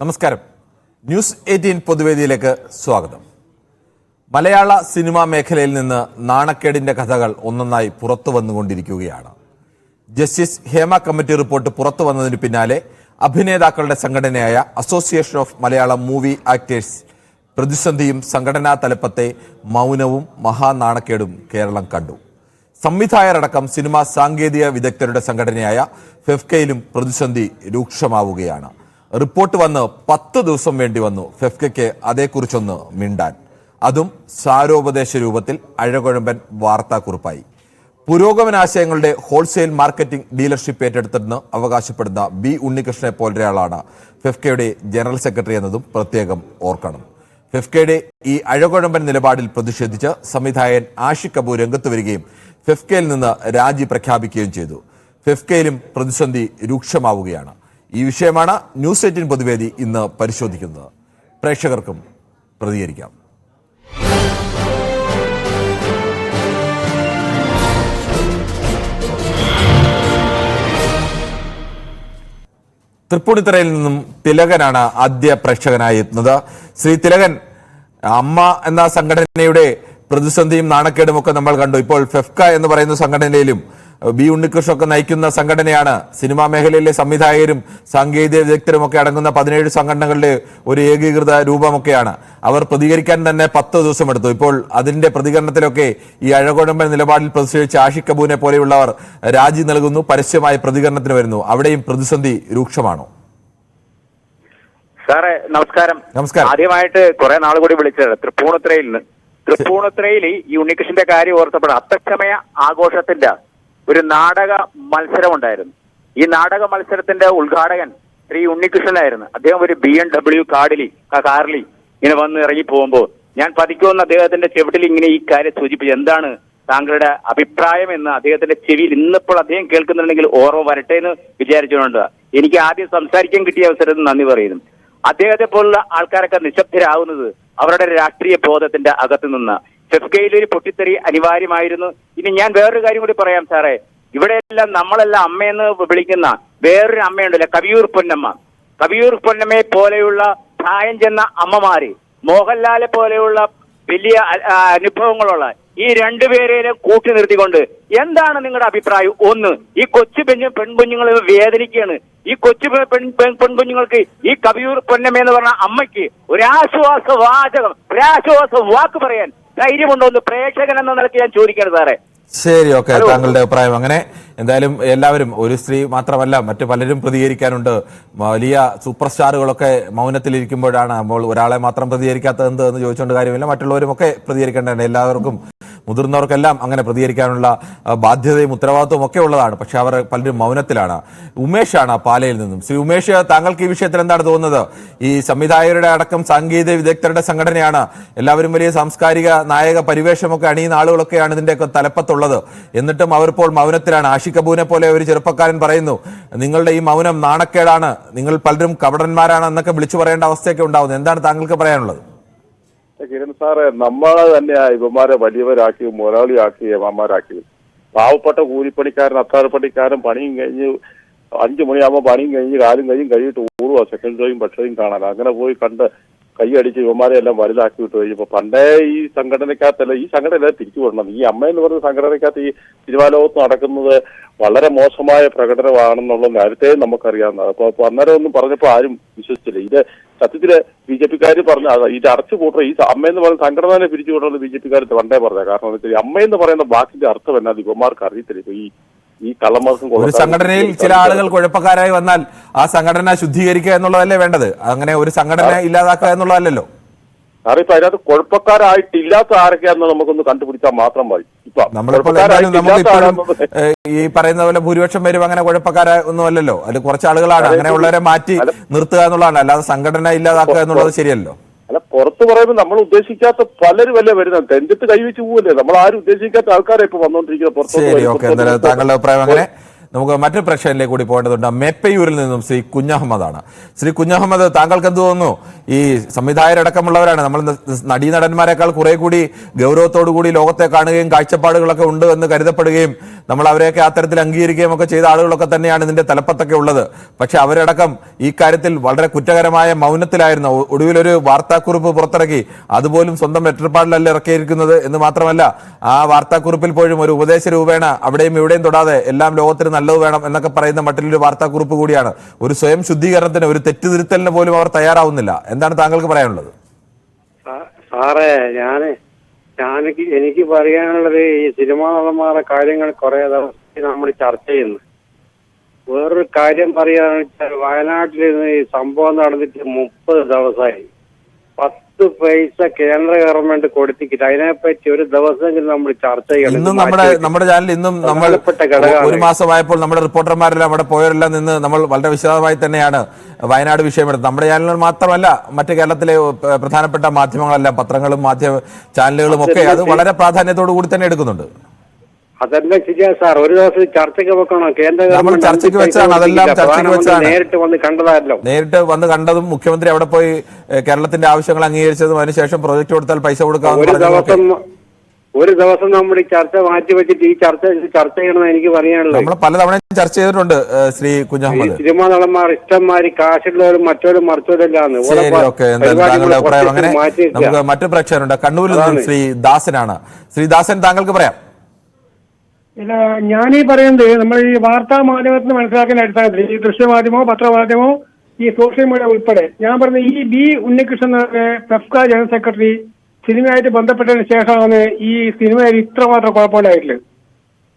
നമസ്കാരം. News eighteen പൊതുവേദിയിലേക്ക് സ്വാഗതം. മലയാള cinema മേഖലയിൽ നിന്ന് നാണക്കേടിന്റെ കഥകൾ ഒന്നൊന്നായി പുറത്തു വന്നുകൊണ്ടിരിക്കുകയാണ്. ജസ്റ്റിസ് ഹേമ കമ്മിറ്റി റിപ്പോർട്ട് പുറത്തു വന്നതിന് പിന്നാലെ അഭിനേതാക്കളുടെ സംഘടനയായ association of Malayalam movie actors പ്രതിസന്ധിയും സംഘടനാ തലപ്പത്തെ മൗനവും മഹാനാണക്കേടും കേരളം കണ്ടു. സംവിധായകരടക്കം സിനിമാ സാങ്കേതിക വിദഗ്ധരുടെ സംഘടനയായ ഫെഫ്കയിലും പ്രതിസന്ധി രൂക്ഷമാവുകയാണ്. റിപ്പോർട്ട് വന്ന് പത്ത് ദിവസം വേണ്ടി വന്നു ഫെഫ്കയ്ക്ക് അതേക്കുറിച്ചൊന്ന് മിണ്ടാൻ. അതും സാരോപദേശ രൂപത്തിൽ അഴകുഴമ്പൻ വാർത്താക്കുറിപ്പായി. പുരോഗമനാശയങ്ങളുടെ ഹോൾസെയിൽ മാർക്കറ്റിംഗ് ഡീലർഷിപ്പ് ഏറ്റെടുത്തെന്ന് അവകാശപ്പെടുന്ന ബി ഉണ്ണികൃഷ്ണനെ പോലൊരാളാണ് ഫെഫ്കയുടെ ജനറൽ സെക്രട്ടറി എന്നതും പ്രത്യേകം ഓർക്കണം. ഫെഫ്കയുടെ ഈ അഴകുഴമ്പൻ നിലപാടിൽ പ്രതിഷേധിച്ച് സംവിധായകൻ ആഷിഖ് കപൂർ രംഗത്ത് വരികയും ഫെഫ്കയിൽ നിന്ന് രാജി പ്രഖ്യാപിക്കുകയും ചെയ്തു. ഫെഫ്കയിലും പ്രതിസന്ധി രൂക്ഷമാവുകയാണ്. ഈ വിഷയമാണ് ന്യൂസ് എയ്റ്റീൻ പൊതുവേദി ഇന്ന് പരിശോധിക്കുന്നത്. പ്രേക്ഷകർക്കും പ്രതികരിക്കാം. തൃപ്പൂണിത്തറയിൽ നിന്നും തിലകനാണ് ആദ്യ പ്രേക്ഷകനായി എത്തുന്നത് ശ്രീ തിലകൻ അമ്മ എന്ന സംഘടനയുടെ പ്രതിസന്ധിയും നാണക്കേടുമൊക്കെ നമ്മൾ കണ്ടു. ഇപ്പോൾ ഫെഫ്ക എന്ന് പറയുന്ന സംഘടനയിലും ബി ഉണ്ണികൃഷ്ണൊക്കെ നയിക്കുന്ന സംഘടനയാണ്. സിനിമാ മേഖലയിലെ സംവിധായകരും സാങ്കേതിക വിദഗ്ധരും ഒക്കെ അടങ്ങുന്ന പതിനേഴ് സംഘടനകളുടെ ഒരു ഏകീകൃത രൂപമൊക്കെയാണ്. അവർ പ്രതികരിക്കാൻ തന്നെ പത്ത് ദിവസം എടുത്തു ഇപ്പോൾ അതിന്റെ പ്രതികരണത്തിലൊക്കെ ഈ അഴകുഴമ്പൻ നിലപാടിൽ പ്രതിഷേധിച്ച് ആഷിഖ് കപൂരിനെ പോലെയുള്ളവർ രാജി നൽകുന്നു പരസ്യമായ പ്രതികരണത്തിന് വരുന്നു. അവിടെയും പ്രതിസന്ധി രൂക്ഷമാണോ? സാറേ നമസ്കാരം. നമസ്കാരം. ആദ്യമായിട്ട് കുറെ നാൾ കൂടി വിളിച്ചത് തൃപ്പൂണിത്രയിൽ നിന്ന് തൃപ്പൂണിത്രയിൽ ഈ ഉണ്ണികൃഷ്ണന്റെ കാര്യം ഓർത്തപ്പോൾ അത്യക്ഷമയ ആഘോഷത്തിന്റെ ഒരു നാടക മത്സരമുണ്ടായിരുന്നു. ഈ നാടക മത്സരത്തിന്റെ ഉദ്ഘാടകൻ ശ്രീ ഉണ്ണികൃഷ്ണനായിരുന്നു. അദ്ദേഹം ഒരു ബി എം ഡബ്ല്യു കാർഡിലി കാറിലി ഇങ്ങനെ വന്ന് ഇറങ്ങി പോകുമ്പോൾ ഞാൻ പതിക്കുമെന്ന് അദ്ദേഹത്തിന്റെ ചെവിട്ടിൽ ഇങ്ങനെ ഈ കാര്യം സൂചിപ്പിച്ചു. എന്താണ് താങ്കളുടെ അഭിപ്രായം എന്ന് അദ്ദേഹത്തിന്റെ ചെവിയിൽ ഇന്നിപ്പോൾ അദ്ദേഹം കേൾക്കുന്നുണ്ടെങ്കിൽ ഓർമ്മ വരട്ടെ എന്ന് വിചാരിച്ചുകൊണ്ട്. എനിക്ക് ആദ്യം സംസാരിക്കാൻ കിട്ടിയ അവസരത്തിൽ നന്ദി പറയുന്നു. അദ്ദേഹത്തെ പോലുള്ള ആൾക്കാരൊക്കെ നിശബ്ദരാകുന്നത് അവരുടെ രാഷ്ട്രീയ ബോധത്തിന്റെ അകത്തു നിന്ന്. ഫെഫ്കയിൽ ഒരു പൊട്ടിത്തെറി അനിവാര്യമായിരുന്നു. ഇനി ഞാൻ വേറൊരു കാര്യം കൂടി പറയാം സാറേ. ഇവിടെയെല്ലാം നമ്മളെല്ലാം അമ്മയെന്ന് വിളിക്കുന്ന വേറൊരു അമ്മയുണ്ടല്ലോ കവിയൂർ പൊന്നമ്മ. കവിയൂർ പൊന്നമ്മയെ പോലെയുള്ള പ്രായം ചെന്ന അമ്മമാര് മോഹൻലാലെ പോലെയുള്ള വലിയ അനുഭവങ്ങളുള്ള ഈ രണ്ടുപേരെയും കൂട്ടി നിർത്തിക്കൊണ്ട് എന്താണ് നിങ്ങളുടെ അഭിപ്രായം? ഒന്ന് ഈ കൊച്ചു പെഞ്ഞ് പെൺകുഞ്ഞുങ്ങൾ വേദനിക്കുകയാണ്. ഈ കൊച്ചു പെൺ പെൺകുഞ്ഞുങ്ങൾക്ക് ഈ കവിയൂർ പൊന്നമ്മ എന്ന് പറഞ്ഞ അമ്മയ്ക്ക് ഒരാശ്വാസ വാചകം ഒരാശ്വാസ വാക്ക് പറയാൻ ധൈര്യമുണ്ടോ എന്ന് പ്രേക്ഷകൻ എന്ന നിലയ്ക്ക് ഞാൻ ചോദിക്കണം സാറേ. ശരി ഓക്കെ താങ്കളുടെ അഭിപ്രായം. അങ്ങനെ എന്തായാലും എല്ലാവരും ഒരു സ്ത്രീ മാത്രമല്ല മറ്റു പലരും പ്രതികരിക്കാനുണ്ട്. വലിയ സൂപ്പർ സ്റ്റാറുകളൊക്കെ മൗനത്തിലിരിക്കുമ്പോഴാണ് അപ്പോൾ ഒരാളെ മാത്രം പ്രതികരിക്കാത്തത് എന്ത് എന്ന് ചോദിച്ചുകൊണ്ട് കാര്യമില്ല. മറ്റുള്ളവരും ഒക്കെ പ്രതികരിക്കേണ്ടതാണ് എല്ലാവർക്കും മുതിർന്നവർക്കെല്ലാം അങ്ങനെ പ്രതികരിക്കാനുള്ള ബാധ്യതയും ഉത്തരവാദിത്വവും ഒക്കെ ഉള്ളതാണ്. പക്ഷെ അവർ പലരും മൗനത്തിലാണ്. ഉമേഷാണ് പാലയിൽ നിന്നും. ശ്രീ ഉമേഷ് താങ്കൾക്ക് ഈ വിഷയത്തിൽ എന്താണ് തോന്നുന്നത്? ഈ സംവിധായകരുടെ അടക്കം സാങ്കേതിക വിദഗ്ധരുടെ സംഘടനയാണ്. എല്ലാവരും വലിയ സാംസ്കാരിക നായക പരിവേഷമൊക്കെ അണിയുന്ന ആളുകളൊക്കെയാണ് ഇതിന്റെയൊക്കെ തലപ്പത്തുള്ളത്. എന്നിട്ടും അവർ ഇപ്പോൾ മൗനത്തിലാണ്. ആഷി കപൂറിനെ പോലെ ഒരു ചെറുപ്പക്കാരൻ പറയുന്നു നിങ്ങളുടെ ഈ മൗനം നാണക്കേടാണ്. നിങ്ങൾ പലരും കപടന്മാരാണ് എന്നൊക്കെ വിളിച്ചു പറയേണ്ട അവസ്ഥയൊക്കെ ഉണ്ടാവുന്നത് എന്താണ് താങ്കൾക്ക് പറയാനുള്ളത്? കിരൺ സാറ് നമ്മളെ തന്നെയാ ഇവന്മാരെ വലിയവരാക്കി മുതലാളിയാക്കി ഇവന്മാരാക്കി പാവപ്പെട്ട കൂലിപ്പണിക്കാരൻ അത്താഴപ്പണിക്കാരൻ പണിയും കഴിഞ്ഞ് അഞ്ചു മണിയാകുമ്പോൾ പണിയും കഴിഞ്ഞ് കാലും കഴിഞ്ഞ് കഴിഞ്ഞിട്ട് ഊറുക സെക്കൻഡറിയും ഭക്ഷണയും കാണാൻ. അങ്ങനെ പോയി കണ്ട് കൈയടിച്ച് ഇവന്മാരെ എല്ലാം വലുതാക്കി വിട്ട്. കഴിഞ്ഞപ്പോ പണ്ടേ ഈ സംഘടനക്കകത്തല്ല ഈ സംഘടന തിരിച്ചു വിടണം. ഈ അമ്മ എന്ന് പറയുന്ന സംഘടനക്കകത്ത് ഈ തിരുവാലോകത്ത് നടക്കുന്നത് വളരെ മോശമായ പ്രകടനമാണെന്നുള്ള നേരത്തെ നമുക്കറിയാവുന്നതാണ്. അപ്പോൾ അപ്പൊ അന്നേരം ഒന്നും പറഞ്ഞപ്പോ ആരും വിശ്വസിച്ചില്ല. ഇത് സത്യത്തിൽ ബി ജെ പിക്കാർ പറഞ്ഞ ഇത് അടച്ചു കൂട്ടണം ഈ അമ്മ എന്ന് പറയുന്ന സംഘടനയെ പിരിച്ചു വിടണമെന്ന് ബി ജെ പിക്കാർ പണ്ടേ പറഞ്ഞ കാരണം എന്താ വെച്ചാൽ അമ്മയെന്ന് അമ്മ എന്ന് പറയുന്ന വാക്കിന്റെ അർത്ഥം എന്നാ ഇവന്മാർക്ക് അറിയത്തില്ല. ഇപ്പൊ ഈ ഈ കള്ളന്മാർക്കും ഒരു സംഘടനയിൽ ചില ആളുകൾ കുഴപ്പക്കാരായി വന്നാൽ ആ സംഘടന ശുദ്ധീകരിക്കുക എന്നുള്ളതല്ലേ വേണ്ടത്? അങ്ങനെ ഒരു സംഘടന ഇല്ലാതാക്കുക എന്നുള്ളതല്ലല്ലോ. സാറേ ഇപ്പൊ അതിനകത്ത് കുഴപ്പക്കാരായിട്ടില്ലാത്ത ആരൊക്കെയാന്ന് നമുക്കൊന്ന് കണ്ടുപിടിച്ചാൽ മാത്രം മതി. ഈ പറയുന്ന പോലെ ഭൂരിപക്ഷം പേരും അങ്ങനെ കുഴപ്പക്കാര ഒന്നും അല്ലല്ലോ അതിൽ കുറച്ച് ആളുകളാണ്. അങ്ങനെയുള്ളവരെ മാറ്റി നിർത്തുക എന്നുള്ളതാണ്. അല്ലാതെ സംഘടന ഇല്ലാതാക്കുക എന്നുള്ളത് ശരിയല്ലോ. അല്ല പുറത്ത് പറയുമ്പോൾ നമ്മൾ ഉദ്ദേശിക്കാത്ത പലരും അല്ലേ വരുന്നത്? തെഞ്ചത്ത് കൈവച്ച് പോവല്ലേ? നമ്മൾ ആരും ഉദ്ദേശിക്കാത്ത ആൾക്കാരെ ഇപ്പൊ വന്നോണ്ടിരിക്കുന്നത് എന്തായാലും താങ്കളുടെ അഭിപ്രായം അങ്ങനെ. നമുക്ക് മറ്റൊരു പ്രേക്ഷകരിലേക്ക് കൂടി പോകേണ്ടതുണ്ട്. മേപ്പയൂരിൽ നിന്നും ശ്രീ കുഞ്ഞഹമ്മദാണ്. ശ്രീ കുഞ്ഞഹമ്മദ് താങ്കൾക്ക് എന്ത് തോന്നുന്നു? ഈ സംവിധായകരടക്കമുള്ളവരാണ് നമ്മൾ നടീനടന്മാരെക്കാൾ കുറെ കൂടി ഗൗരവത്തോടു കൂടി ലോകത്തെ കാണുകയും കാഴ്ചപ്പാടുകളൊക്കെ ഉണ്ട് എന്ന് കരുതപ്പെടുകയും നമ്മൾ അവരെയൊക്കെ അത്തരത്തിൽ അംഗീകരിക്കുകയും ഒക്കെ ചെയ്ത ആളുകളൊക്കെ തന്നെയാണ് ഇതിന്റെ തലപ്പത്തൊക്കെ ഉള്ളത്. പക്ഷെ അവരടക്കം ഈ കാര്യത്തിൽ വളരെ കുറ്റകരമായ മൗനത്തിലായിരുന്നു. ഒടുവിൽ ഒടുവിലൊരു വാർത്താക്കുറിപ്പ് പുറത്തിറക്കി. അതുപോലും സ്വന്തം ലെറ്റർപാടിലല്ല ഇറക്കിയിരിക്കുന്നത് എന്ന് മാത്രമല്ല ആ വാർത്താക്കുറിപ്പിൽ പോലും ഒരു ഉപദേശ രൂപേണ അവിടെയും ഇവിടെയും തൊടാതെ എല്ലാം ലോകത്തിന് നല്ലത് വേണം എന്നൊക്കെ പറയുന്ന മറ്റൊരു വാർത്താക്കുറിപ്പ് കൂടിയാണ്. ഒരു സ്വയം ശുദ്ധീകരണത്തിന് ഒരു തെറ്റുതിരുത്തലിന് പോലും അവർ തയ്യാറാവുന്നില്ല. എന്താണ് താങ്കൾക്ക് പറയാനുള്ളത്? സാറേ ഞാൻ ഞാനെനിക്ക് എനിക്ക് പറയാനുള്ളത് ഈ സിനിമാ നടന്മാരുടെ കാര്യങ്ങൾ കുറെ ദിവസത്തിൽ നമ്മൾ ചർച്ച ചെയ്യുന്നു. വേറൊരു കാര്യം പറയാന്ന് വെച്ചാൽ വയനാട്ടിൽ ഈ സംഭവം നടന്നിട്ട് മുപ്പത് ദിവസമായി. പത്ത് പൈസ കേന്ദ്ര ഗവൺമെന്റ് കൊടുത്തിട്ട് അതിനെപ്പറ്റി ഒരു ദിവസമെങ്കിലും നമ്മൾ ചർച്ച ചെയ്യണം. ഇന്നും നമ്മുടെ നമ്മുടെ ചാനലിൽ ഇന്നും നമ്മൾ. ഒരു മാസമായപ്പോൾ നമ്മുടെ റിപ്പോർട്ടർമാരെല്ലാം അവിടെ പോയവരെല്ലാം നിന്ന് നമ്മൾ വളരെ വിശദമായി തന്നെയാണ് വയനാട് വിഷയമെടുത്തത്. നമ്മുടെ ചാനലുകൾ മാത്രമല്ല മറ്റു കേരളത്തിലെ പ്രധാനപ്പെട്ട മാധ്യമങ്ങളെല്ലാം പത്രങ്ങളും മാധ്യമ ചാനലുകളും ഒക്കെ അത് വളരെ പ്രാധാന്യത്തോടു കൂടി തന്നെ എടുക്കുന്നുണ്ട്. അതെല്ലാം ശരിയാ സാർ ഒരു ദിവസം ചർച്ചയ്ക്ക് വെക്കണം. കേന്ദ്ര നമ്മൾ ചർച്ചയ്ക്ക് വെച്ചാണ് അതെല്ലാം ചർച്ചയ്ക്ക് വെച്ചാണ് നേരിട്ട് വന്ന് കണ്ടതല്ലോ നേരിട്ട് വന്ന് കണ്ടതും മുഖ്യമന്ത്രി അവിടെ പോയി കേരളത്തിന്റെ ആവശ്യങ്ങൾ അംഗീകരിച്ചതും അതിനുശേഷം പ്രോജക്റ്റ് കൊടുത്താൽ പൈസ കൊടുക്കാമെന്ന് ഒരു ദിവസം ഒരു ദിവസം നമ്മൾ ഈ ചർച്ച മാറ്റി വെച്ചിട്ട് ഈ ചർച്ച ചർച്ച ചെയ്യണമെന്ന് എനിക്ക് പറയാനുള്ളത്. നമ്മൾ പലതവണ ചർച്ച ചെയ്തിട്ടുണ്ട് ശ്രീ കുഞ്ഞഹമ്മദ്. സിനിമാ നടന്മാർ ഇഷ്ടംമാരി കാശുള്ളവരും മറ്റവരും മറിച്ചവരില്ലാന്ന്. അങ്ങനെ നമുക്ക് മറ്റു പ്രേക്ഷകരുണ്ട്. കണ്ണൂരിൽ നിന്നും. ശ്രീ ദാസനാണ്. ശ്രീ ദാസൻ താങ്കൾക്ക് പറയാം. ഇല്ല ഞാൻ ഈ പറയുന്നത് നമ്മൾ ഈ വാർത്താ മാധ്യമത്തിന് മനസ്സിലാക്കുന്ന അടിസ്ഥാനത്തിൽ ഈ ദൃശ്യമാധ്യമോ പത്രമാധ്യമോ ഈ സോഷ്യൽ മീഡിയ ഉൾപ്പെടെ ഞാൻ പറഞ്ഞ ഈ B Unnikrishnan FEFKA general secretary സിനിമയായിട്ട് ബന്ധപ്പെട്ടതിന് ശേഷമാണ് ഈ സിനിമയിൽ ഇത്രമാത്രം കുഴപ്പമുണ്ടായിട്ടുള്ളത്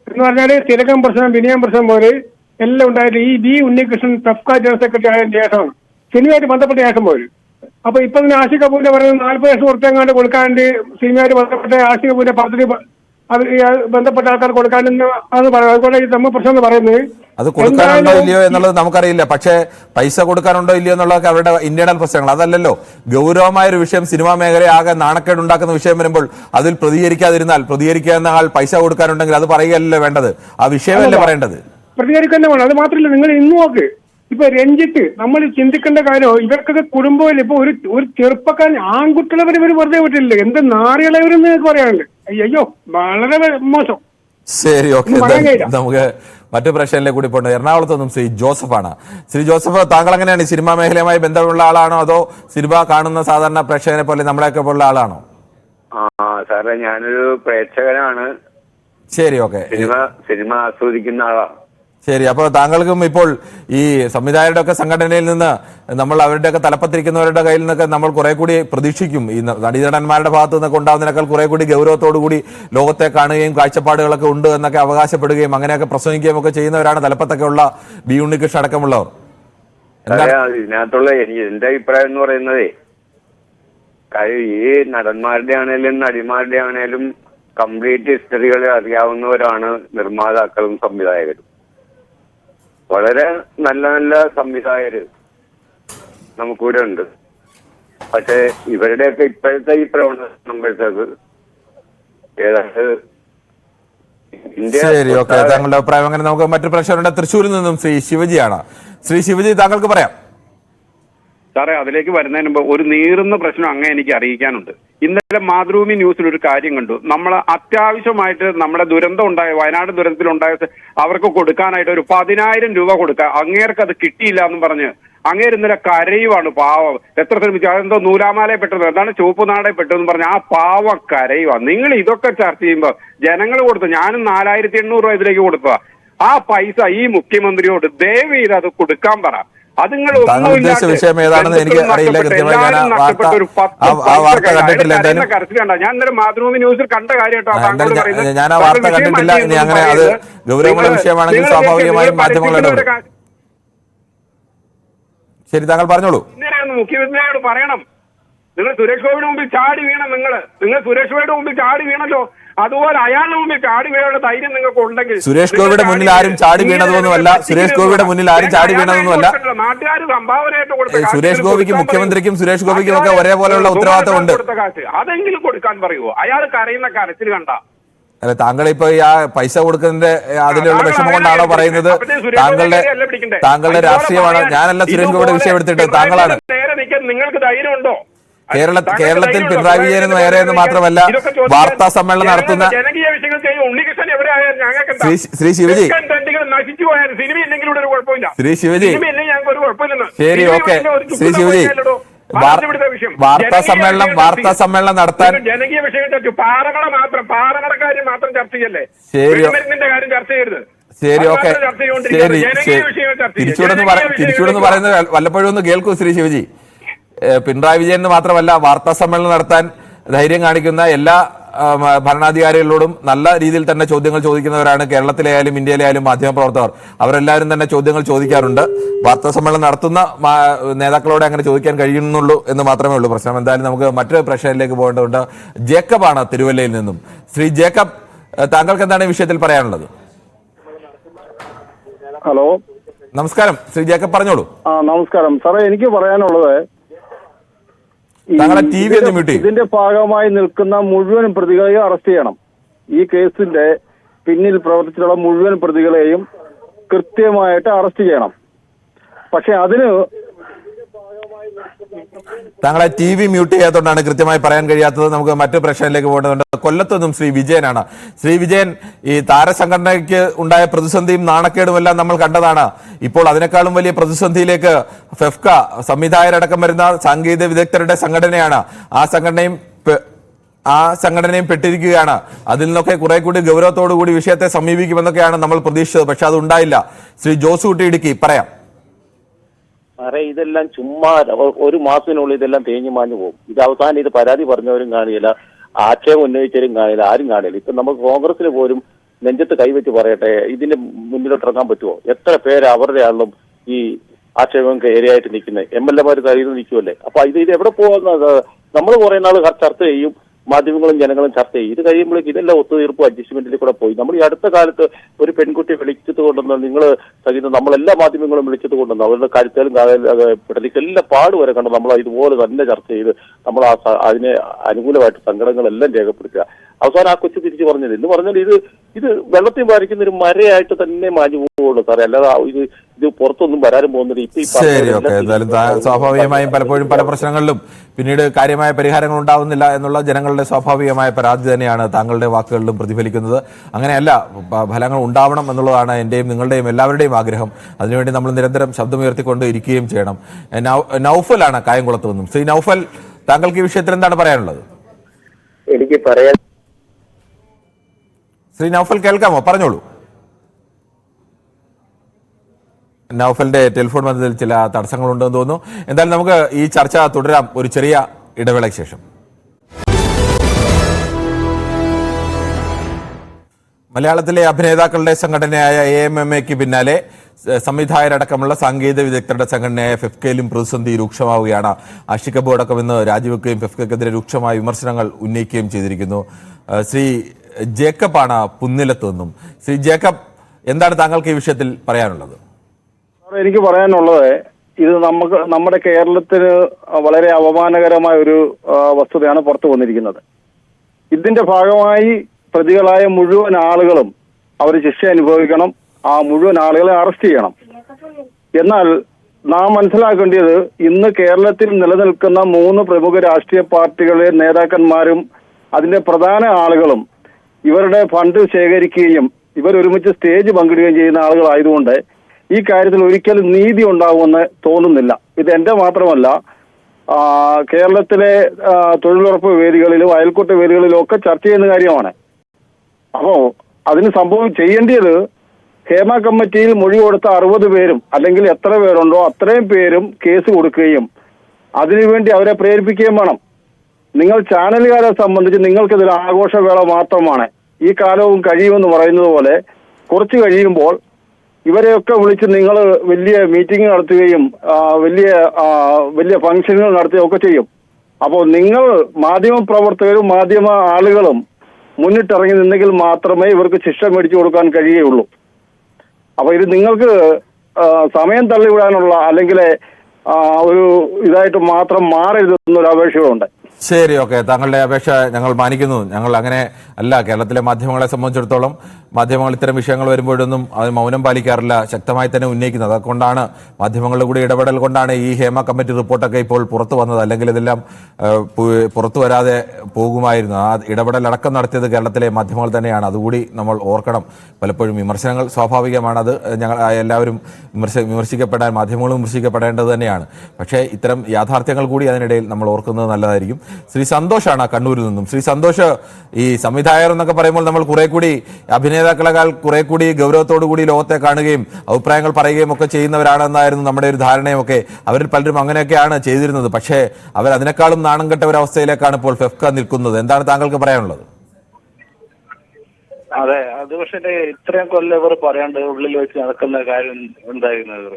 എന്ന് പറഞ്ഞാൽ തിരക്കം പ്രശ്നം വിനയം പ്രശ്നം പോലെ എല്ലാം ഉണ്ടായിട്ട് ഈ B Unnikrishnan FEFKA general secretary ആയതിനു ശേഷമാണ് സിനിമയായിട്ട് ബന്ധപ്പെട്ട ശേഷം പോലും. അപ്പൊ ഇപ്പൊ തന്നെ ആഷിക് കപൂറിന്റെ പറയുന്നത് നാൽപ്പത് ലക്ഷം ഉറുപ്പ്യങ്ങാണ്ട് കൊടുക്കാണ്ട് സിനിമയായിട്ട് ബന്ധപ്പെട്ട ആഷിക് കപൂറിന്റെ പദ്ധതി അവർ ബന്ധപ്പെട്ട ആൾക്കാർ കൊടുക്കാനെന്ന് അത് അതുകൊണ്ട് ഈ പ്രശ്നം എന്ന് പറയുന്നത് അത് കൊടുക്കാനുണ്ടോ ഇല്ലയോ എന്നുള്ളത് നമുക്കറിയില്ല. പക്ഷേ പൈസ കൊടുക്കാനുണ്ടോ ഇല്ലയോ എന്നുള്ളതൊക്കെ അവരുടെ ഇന്റേണൽ പ്രശ്നങ്ങൾ അതല്ലല്ലോ. ഗൗരവമായ ഒരു വിഷയം സിനിമാ മേഖലയെ ആകെ നാണക്കേട് ഉണ്ടാക്കുന്ന വിഷയം വരുമ്പോൾ അതിൽ പ്രതികരിക്കാതിരുന്നാൽ പ്രതികരിക്കുന്ന ആൾ പൈസ കൊടുക്കാനുണ്ടെങ്കിൽ അത് പറയുകയല്ലേ വേണ്ടത്. ആ വിഷയമല്ലേ പറയേണ്ടത്? പ്രതികരിക്കാൻ വേണം. അത് മാത്രമല്ല നിങ്ങൾ ഇന്ന് നോക്ക്. ഇപ്പൊ രഞ്ജിത്ത് നമ്മൾ ചിന്തിക്കേണ്ട കാര്യമോ ഇവർക്കൊക്കെ കുടുംബമില്ല ഇപ്പൊ ഒരു ഒരു ചെറുപ്പക്കാരൻ ആൺകുട്ടികളെ വരെ ഇവർ വെറുതെ വിട്ടില്ല എന്ത് നാറികളവരെന്ന് നിങ്ങൾക്ക് പറയാനുണ്ട്? അയ്യോ വളരെ മോശം. ശരി ഓക്കെ. നമുക്ക് മറ്റു പ്രശ്നത്തിലേക്ക് കൂടി പോകേണ്ടത് എറണാകുളത്ത് നിന്നും ശ്രീ ജോസഫാണ്. ശ്രീ ജോസഫ് താങ്കൾ എങ്ങനെയാണ് സിനിമാ മേഖലയുമായി ബന്ധമുള്ള ആളാണോ അതോ സിനിമ കാണുന്ന സാധാരണ പ്രേക്ഷകനെ പോലെ നമ്മളെയൊക്കെ പോലുള്ള ആളാണോ? ആ സാറേ ഞാനൊരു പ്രേക്ഷകനാണ്. ശരി ഓക്കെ. സിനിമ സിനിമ ആസ്വദിക്കുന്ന ആളാണ് ശരി അപ്പോൾ താങ്കൾക്കും ഇപ്പോൾ ഈ സംവിധായകരുടെ ഒക്കെ സംഘടനയിൽ നിന്ന് നമ്മൾ അവരുടെയൊക്കെ തലപ്പത്തിരിക്കുന്നവരുടെ കയ്യിൽ നിന്നൊക്കെ നമ്മൾ കുറെ കൂടി പ്രതീക്ഷിക്കും. ഈ നടീനടന്മാരുടെ ഭാഗത്തു നിന്നൊക്കെ ഉണ്ടാകുന്നതിനേക്കാൾ കുറെ കൂടി ഗൗരവത്തോടു കൂടി ലോകത്തെ കാണുകയും കാഴ്ചപ്പാടുകളൊക്കെ ഉണ്ട് എന്നൊക്കെ അവകാശപ്പെടുകയും അങ്ങനെയൊക്കെ പ്രസംഗിക്കുകയും ഒക്കെ ചെയ്യുന്നവരാണ് തലപ്പത്തൊക്കെ ഉള്ള ബി ഉണ്ണികൃഷ്ണ അടക്കമുള്ളവർ. ഇതിനകത്തുള്ള എനിക്ക് എന്റെ അഭിപ്രായം എന്ന് പറയുന്നതേ കാര്യം ഈ നടന്മാരുടെ ആണേലും നടിമാരുടെ ആണേലും കംപ്ലീറ്റ് ഹിസ്റ്ററികൾ അറിയാവുന്നവരാണ് നിർമ്മാതാക്കളും സംവിധായകരും. വളരെ നല്ല നല്ല സംവിധായകര് നമുക്കിവിടെ ഉണ്ട്. പക്ഷെ ഇവരുടെയൊക്കെ ഇപ്പോഴത്തെ ഈ പ്രവണത കാണുമ്പോഴത്തേക്ക് ഏതാണ്ട് ശരി ഓക്കെ. താങ്കളുടെ അഭിപ്രായം അങ്ങനെ നമുക്ക് മറ്റു പ്രശ്നമുണ്ട് തൃശ്ശൂരിൽ നിന്നും ശ്രീ ശിവജിയാണ്. ശ്രീ ശിവജി താങ്കൾക്ക് പറയാം. സാറേ അതിലേക്ക് വരുന്നതിന് മുമ്പ് ഒരു നീറുന്ന പ്രശ്നം അങ്ങ് എനിക്ക് അറിയിക്കാനുണ്ട്. ഇന്നലെ മാതൃഭൂമി ന്യൂസിൽ ഒരു കാര്യം കണ്ടു. നമ്മൾ അത്യാവശ്യമായിട്ട് നമ്മുടെ ദുരന്തം ഉണ്ടായ വയനാട് ദുരന്തത്തിൽ ഉണ്ടായ അവർക്ക് കൊടുക്കാനായിട്ട് ഒരു പതിനായിരം രൂപ കൊടുക്കുക അങ്ങേർക്ക് അത് കിട്ടിയില്ല എന്ന് പറഞ്ഞ് അങ്ങേര് ഇന്നലെ കരയുവാണ് പാവം. എത്ര ശ്രമിച്ചു? അതെന്തോ നൂലാമാലയെ പെട്ടത്. എന്താണ് ചുവപ്പ് നാടെ പെട്ടതെന്ന് പറഞ്ഞ ആ പാവ കരയുവാ. നിങ്ങൾ ഇതൊക്കെ ചർച്ച ചെയ്യുമ്പോൾ ജനങ്ങൾ കൊടുത്തു. ഞാനും നാലായിരത്തി എണ്ണൂറ് രൂപ ഇതിലേക്ക് കൊടുത്തതാ. ആ പൈസ ഈ മുഖ്യമന്ത്രിയോട് ദയവ് ചെയ്ത് അത് കൊടുക്കാൻ പറ. താങ്കൾ ഉദ്ദേശിച്ച വിഷയം ഏതാണെന്ന് എനിക്ക് അറിയില്ല കൃത്യമായി ഞാൻ ആ വാർത്ത കണ്ടിട്ടില്ല. എന്തായാലും ഞാൻ ഇന്നലെ മാതൃഭൂമി ന്യൂസിൽ കണ്ട കാര്യമായിട്ടോ ഞാൻ- ആ വാർത്ത കണ്ടിട്ടില്ല. ഇനി അങ്ങനെ അത് ഗൗരവമുള്ള വിഷയമാണെങ്കിൽ സ്വാഭാവികമായും മാധ്യമങ്ങൾ ഇടപെടും. ശരി താങ്കൾ പറഞ്ഞോളൂ. മുഖ്യമന്ത്രിയോട് പറയണം. നിങ്ങൾ സുരേഷ് ഗോപിയുടെ മുമ്പിൽ ചാടി വീണം നിങ്ങൾ നിങ്ങൾ സുരേഷ് ഗോപിയുടെ മുമ്പിൽ ചാടി വീണല്ലോ. അതുപോലെ അയാളുടെ മുമ്പിൽ ചാടി വീഴാനുള്ള ധൈര്യം നിങ്ങൾക്ക് ഉണ്ടെങ്കിൽ സുരേഷ് ഗോപിയുടെ മുന്നിൽ ആരും ചാടി വീണതൊന്നുമല്ല. സുരേഷ് ഗോപിയുടെ മുന്നിൽ ആരും ചാടി വീണതൊന്നുമല്ല. നാട്ടുകാർ സംഭാവനയായിട്ട് കൊടുത്ത സുരേഷ് ഗോപിക്ക് മുഖ്യമന്ത്രിക്കും സുരേഷ് ഗോപിക്കും ഒക്കെ ഒരേപോലെയുള്ള ഉത്തരവാദിത്തമുണ്ട്. കൊടുത്ത കാശ്. അതെങ്കിലും കൊടുക്കാൻ പറയുമോ അയാൾ കരയുന്ന കരച്ചിൽ കണ്ട. അല്ല താങ്കൾ ഇപ്പൊ ഈ ആ പൈസ കൊടുക്കുന്നതിന്റെ അതിനുള്ള അതിലുള്ള വിഷമം കൊണ്ടാണോ പറയുന്നത്? താങ്കളുടെ? താങ്കളുടെ രാഷ്ട്രീയമാണ്. ഞാനല്ല സുരേഷ് ഗോപിയുടെ വിഷയം എടുത്തിട്ട് താങ്കളാണ്. നിങ്ങൾക്ക് ധൈര്യമുണ്ടോ? കേരള- കേരളത്തിൽ? പിണറായി വിജയൻ എന്ന് വേറെ എന്ന് മാത്രമല്ല വാർത്താ സമ്മേളനം നടത്തുന്ന? ശ്രീ- ശിവജി. ശ്രീ ശിവജി. ശരി ഓക്കെ ശ്രീ ശിവജി വിഷയം. വാർത്താ സമ്മേളനം വാർത്താ സമ്മേളനം നടത്താൻ ജനകീയ ചെയ്യും. പാറകള മാത്രം പാറകളുടെ കാര്യം മാത്രം ചർച്ച ചെയ്യല്ലേ ശരി. കാര്യം ചർച്ച ചെയ്യരുത് ശരി ഓക്കെ. ശരി തിരിച്ചുവിടുന്ന് തിരിച്ചുവിടുന്ന് പറയുന്നത് വല്ലപ്പോഴും ഒന്ന് കേൾക്കൂ ശ്രീ ശിവജി പിണറായി വിജയൻ എന്ന് മാത്രമല്ല വാർത്താ സമ്മേളനം നടത്താൻ ധൈര്യം കാണിക്കുന്ന എല്ലാ ഭരണാധികാരികളോടും നല്ല രീതിയിൽ തന്നെ ചോദ്യങ്ങൾ ചോദിക്കുന്നവരാണ് കേരളത്തിലെ ആയാലും ഇന്ത്യയിലെ ആയാലും മാധ്യമപ്രവർത്തകർ. അവരെല്ലാവരും തന്നെ ചോദ്യങ്ങൾ ചോദിക്കാറുണ്ട്. വാർത്താ സമ്മേളനം നടത്തുന്ന നേതാക്കളോട് അങ്ങനെ ചോദിക്കാൻ കഴിയുന്നുള്ളൂ എന്ന് മാത്രമേ ഉള്ളൂ പ്രശ്നം. എന്തായാലും നമുക്ക് മറ്റൊരു പ്രശ്നത്തിലേക്ക് പോകേണ്ടതുണ്ട്. ജേക്കബാണ് തിരുവല്ലയിൽ നിന്നും. ശ്രീ ജേക്കബ് താങ്കൾക്ക് എന്താണ് ഈ വിഷയത്തിൽ പറയാനുള്ളത്? ഹലോ. നമസ്കാരം. ശ്രീ ജേക്കബ് പറഞ്ഞോളൂ. ആ നമസ്കാരം. സാറേ എനിക്ക് പറയാനുള്ളത് ഈ താങ്കളെ TV ഒന്ന് ഇതിന്റെ- ഭാഗമായി നിൽക്കുന്ന മുഴുവൻ പ്രതികളെയും അറസ്റ്റ് ചെയ്യണം. ഈ കേസിന്റെ പിന്നിൽ പ്രവർത്തിച്ചിട്ടുള്ള മുഴുവൻ പ്രതികളെയും കൃത്യമായിട്ട് അറസ്റ്റ് ചെയ്യണം. പക്ഷെ അതിന് താങ്കളെ ടി വി മ്യൂട്ട് ചെയ്യാത്തതുകൊണ്ടാണ് കൃത്യമായി പറയാൻ കഴിയാത്തത്. നമുക്ക് മറ്റു പ്രശ്നത്തിലേക്ക് പോകേണ്ടതുണ്ട്. കൊല്ലത്തു നിന്നും ശ്രീ വിജയനാണ്. ശ്രീ വിജയൻ ഈ താരസംഘടനയ്ക്ക് ഉണ്ടായ പ്രതിസന്ധിയും നാണക്കേടുമെല്ലാം നമ്മൾ കണ്ടതാണ്. ഇപ്പോൾ അതിനേക്കാളും വലിയ പ്രതിസന്ധിയിലേക്ക് ഫെഫ്ക സംവിധായകരടക്കം വരുന്ന സാങ്കേതിക വിദഗ്ധരുടെ സംഘടനയാണ്. ആ സംഘടനയും ആ സംഘടനയും പെട്ടിരിക്കുകയാണ്. അതിൽ നിന്നൊക്കെ കുറെ കൂടി ഗൗരവത്തോടു കൂടി വിഷയത്തെ സമീപിക്കുമെന്നൊക്കെയാണ് നമ്മൾ പ്രതീക്ഷിച്ചത്. പക്ഷെ അത് ഉണ്ടായില്ല. ശ്രീ ജോസ് കുട്ടി ഇടുക്കി പറയാം. സാറേ ഇതെല്ലാം ചുമ്മാ ഒരു മാസത്തിനുള്ളിൽ ഇതെല്ലാം തേഞ്ഞു മാഞ്ഞു പോകും. ഇത് അവസാനം ഇത് പരാതി പറഞ്ഞവരും കാണില്ല ആക്ഷേപം ഉന്നയിച്ചവരും കാണില്ല ആരും കാണില്ല. ഇപ്പൊ നമുക്ക് കോൺഗ്രസിന് പോലും നെഞ്ചത്ത് കൈവച്ച് പറയട്ടെ ഇതിന്റെ മുന്നിലോട്ട് ഇറങ്ങാൻ പറ്റുമോ? എത്ര പേര് അവരുടെ ആളും ഈ ആക്ഷേപം ഏരിയായിട്ട് നിൽക്കുന്നത്? എം എൽ എമാർ കഴിയുന്ന നിൽക്കുമല്ലേ അപ്പൊ ഇത് ഇത് എവിടെ പോകുന്നത് നമ്മൾ കുറെ നാൾ ചർച്ച ചെയ്യും. മാധ്യമങ്ങളും ജനങ്ങളും ചർച്ച ചെയ്യും. ഇത് കഴിയുമ്പോഴേക്ക് ഇതെല്ലാം ഒത്തുതീർപ്പും അഡ്ജസ്റ്റ്മെന്റിൽ കൂടെ പോയി. നമ്മൾ ഈ അടുത്ത കാലത്ത് ഒരു പെൺകുട്ടിയെ വിളിച്ചത് കൊണ്ടുവന്ന് നിങ്ങൾ സഹിതം നമ്മളെല്ലാ മാധ്യമങ്ങളും വിളിച്ചത് കൊണ്ടെന്ന് അവരുടെ കാര്യത്തിലും പിടലിക്ക് എല്ലാ പാട് വരെ കണ്ട് നമ്മൾ ഇതുപോലെ തന്നെ ചർച്ച ചെയ്ത് നമ്മൾ അതിനെ അനുകൂലമായിട്ട് സങ്കടങ്ങളെല്ലാം രേഖപ്പെടുത്തുക. അവസാനം ആ കൊച്ചു തിരിച്ചു പറഞ്ഞത്. എന്ന് പറഞ്ഞാൽ ഇത് ഇത് വെള്ളത്തിൽ വാരിക്കുന്ന ഒരു മരയായിട്ട് തന്നെ മാഞ്ഞു പോകുള്ളൂ സാറേ. അല്ലാതെ ഇത് ഇത് പുറത്തൊന്നും വരാനും പോകുന്നില്ല ശരി ഓക്കെ. എന്തായാലും സ്വാഭാവികമായും പലപ്പോഴും പല പ്രശ്നങ്ങളിലും പിന്നീട് കാര്യമായ പരിഹാരങ്ങൾ ഉണ്ടാവുന്നില്ല എന്നുള്ള ജനങ്ങളുടെ സ്വാഭാവികമായ പരാതി തന്നെയാണ് താങ്കളുടെ വാക്കുകളിലും പ്രതിഫലിക്കുന്നത്. അങ്ങനെയല്ല ഫലങ്ങൾ ഉണ്ടാവണം എന്നുള്ളതാണ് എന്റെയും നിങ്ങളുടെയും എല്ലാവരുടെയും ആഗ്രഹം. അതിനുവേണ്ടി നമ്മൾ നിരന്തരം ശബ്ദമുയർത്തിക്കൊണ്ട് ഇരിക്കുകയും ചെയ്യണം. നൗഫലാണ് കായംകുളത്ത് നിന്നും. ശ്രീ നൗഫൽ താങ്കൾക്ക് ഈ വിഷയത്തിൽ എന്താണ് പറയാനുള്ളത്? എനിക്ക് പറയാൻ ശ്രീ നൗഫൽ കേൾക്കാമോ? പറഞ്ഞോളൂ. നൗഫലിന്റെ ടെലിഫോൺ ബന്ധത്തിൽ ചില തടസ്സങ്ങളുണ്ടെന്ന് തോന്നുന്നു. എന്തായാലും നമുക്ക് ഈ ചർച്ച തുടരാം. ഒരു ചെറിയ ഇടവേളയ്ക്ക് ശേഷം. മലയാളത്തിലെ അഭിനേതാക്കളുടെ സംഘടനയായ എ എം എം എക്ക് പിന്നാലെ സംവിധായകരടക്കമുള്ള സാങ്കേതിക വിദഗ്ധരുടെ സംഘടനയായ ഫെഫ്കയിലും പ്രതിസന്ധി രൂക്ഷമാവുകയാണ്. ആഷിക് കപൂർ ഇന്ന് രാജിവെക്കുകയും ഫെഫ്കയ്ക്കെതിരെ രൂക്ഷമായ വിമർശനങ്ങൾ ഉന്നയിക്കുകയും ചെയ്തിരിക്കുന്നു. ശ്രീ ജേക്കബാണ് ആണ് നിന്നും. ശ്രീ ജേക്കബ് എന്താണ് താങ്കൾക്ക് ഈ വിഷയത്തിൽ പറയാനുള്ളത്? എനിക്ക് പറയാനുള്ളത് ഇത് നമുക്ക് നമ്മുടെ കേരളത്തിന് വളരെ അപമാനകരമായ ഒരു വസ്തുതയാണ് പുറത്തു വന്നിരിക്കുന്നത്. ഇതിന്റെ ഭാഗമായി പ്രതികളായ മുഴുവൻ ആളുകളും അവർ ശിക്ഷ അനുഭവിക്കണം. ആ മുഴുവൻ ആളുകളെ അറസ്റ്റ് ചെയ്യണം. എന്നാൽ നാം മനസ്സിലാക്കേണ്ടത് ഇന്ന് കേരളത്തിൽ നിലനിൽക്കുന്ന മൂന്ന് പ്രമുഖ രാഷ്ട്രീയ പാർട്ടികളെ നേതാക്കന്മാരും അതിന്റെ പ്രധാന ആളുകളും ഇവരുടെ ഫണ്ട് ശേഖരിക്കുകയും ഇവർ ഒരുമിച്ച് സ്റ്റേജ് പങ്കിടുകയും ചെയ്യുന്ന ആളുകളായതുകൊണ്ട് ഈ കാര്യത്തിൽ ഒരിക്കലും നീതി ഉണ്ടാവുമെന്ന് തോന്നുന്നില്ല. ഇത് എന്റെ മാത്രമല്ല കേരളത്തിലെ തൊഴിലുറപ്പ് വേദികളിലും അയൽക്കൂട്ട വേദികളിലും ഒക്കെ ചർച്ച ചെയ്യുന്ന കാര്യമാണ്. അപ്പോ അതിന് സംഭവം ചെയ്യേണ്ടത് ഹേമ കമ്മിറ്റിയിൽ മൊഴി കൊടുത്ത അറുപത് പേരും അല്ലെങ്കിൽ എത്ര പേരുണ്ടോ അത്രയും പേരും കേസ് കൊടുക്കുകയും അതിനുവേണ്ടി അവരെ പ്രേരിപ്പിക്കുകയും വേണം. നിങ്ങൾ ചാനലുകാരെ സംബന്ധിച്ച് നിങ്ങൾക്ക് ഇതൊരു ആഘോഷവേള മാത്രമാണ്. ഈ കാലവും കഴിയുമെന്ന് പറയുന്നത് പോലെ കുറച്ച് കഴിയുമ്പോൾ ഇവരെയൊക്കെ വിളിച്ച് നിങ്ങൾ വലിയ മീറ്റിംഗ് നടത്തുകയും വലിയ വലിയ ഫംഗ്ഷനുകൾ നടത്തുകയും ഒക്കെ ചെയ്യും. അപ്പോൾ നിങ്ങൾ മാധ്യമ പ്രവർത്തകരും മാധ്യമ ആളുകളും മുന്നിട്ടിറങ്ങി നിന്നെങ്കിൽ മാത്രമേ ഇവർക്ക് ശിക്ഷ മേടിച്ചു കൊടുക്കാൻ കഴിയുകയുള്ളൂ. അപ്പോൾ ഇത് നിങ്ങൾക്ക് സമയം തള്ളിവിടാനുള്ള അല്ലെങ്കിൽ ഒരു ഇതായിട്ട് മാത്രം മാറരുത് എന്നൊരു അപേക്ഷകളുണ്ട് ശരി ഓക്കെ താങ്കളുടെ അപേക്ഷ ഞങ്ങൾ മാനിക്കുന്നു. ഞങ്ങൾ അങ്ങനെ അല്ല കേരളത്തിലെ മാധ്യമങ്ങളെ സംബന്ധിച്ചിടത്തോളം മാധ്യമങ്ങൾ ഇത്തരം വിഷയങ്ങൾ വരുമ്പോഴൊന്നും അത് മൗനം പാലിക്കാറില്ല. ശക്തമായി തന്നെ ഉന്നയിക്കുന്നത്. അതുകൊണ്ടാണ് മാധ്യമങ്ങളുടെ കൂടി ഇടപെടൽ കൊണ്ടാണ് ഈ ഹേമ കമ്മിറ്റി റിപ്പോർട്ടൊക്കെ ഇപ്പോൾ പുറത്തു വന്നത്. അല്ലെങ്കിൽ ഇതെല്ലാം പുറത്തു വരാതെ പോകുമായിരുന്നു. ആ ഇടപെടൽ അടക്കം നടത്തിയത് കേരളത്തിലെ മാധ്യമങ്ങൾ തന്നെയാണ്. അതുകൂടി നമ്മൾ ഓർക്കണം. പലപ്പോഴും വിമർശനങ്ങൾ സ്വാഭാവികമാണ് അത് ഞങ്ങൾ എല്ലാവരും വിമർശ വിമർശിക്കപ്പെടാൻ മാധ്യമങ്ങളും വിമർശിക്കപ്പെടേണ്ടത് തന്നെയാണ്. പക്ഷേ ഇത്തരം യാഥാർത്ഥ്യങ്ങൾ കൂടി അതിനിടയിൽ നമ്മൾ ഓർക്കുന്നത് നല്ലതായിരിക്കും. ശ്രീ സന്തോഷാണ് ആ കണ്ണൂരിൽ നിന്നും. ശ്രീ സന്തോഷ് ഈ സംവിധായകർ എന്നൊക്കെ പറയുമ്പോൾ നമ്മൾ കുറെ കൂടി അഭിനേതാക്കളെക്കാൾ കുറെ കൂടി ഗൗരവത്തോടു കൂടി ലോകത്തെ കാണുകയും അഭിപ്രായങ്ങൾ പറയുകയും ഒക്കെ ചെയ്യുന്നവരാണെന്നായിരുന്നു നമ്മുടെ ഒരു ധാരണയുമൊക്കെ. അവരിൽ പലരും അങ്ങനെയൊക്കെയാണ് ചെയ്തിരുന്നത്. പക്ഷേ അവർ അതിനേക്കാളും നാണം കെട്ട ഒരു അവസ്ഥയിലേക്കാണ് ഇപ്പോൾ ഫെഫ്ക നിൽക്കുന്നത്. എന്താണ് താങ്കൾക്ക് പറയാനുള്ളത്? അതെ അത് പക്ഷേ ഇത്രയും കൊല്ലം ഇവർ പറയാണ്ട് ഉള്ളിൽ വെച്ച് നടക്കുന്ന കാര്യം ഉണ്ടായിരുന്നു ഇവർ?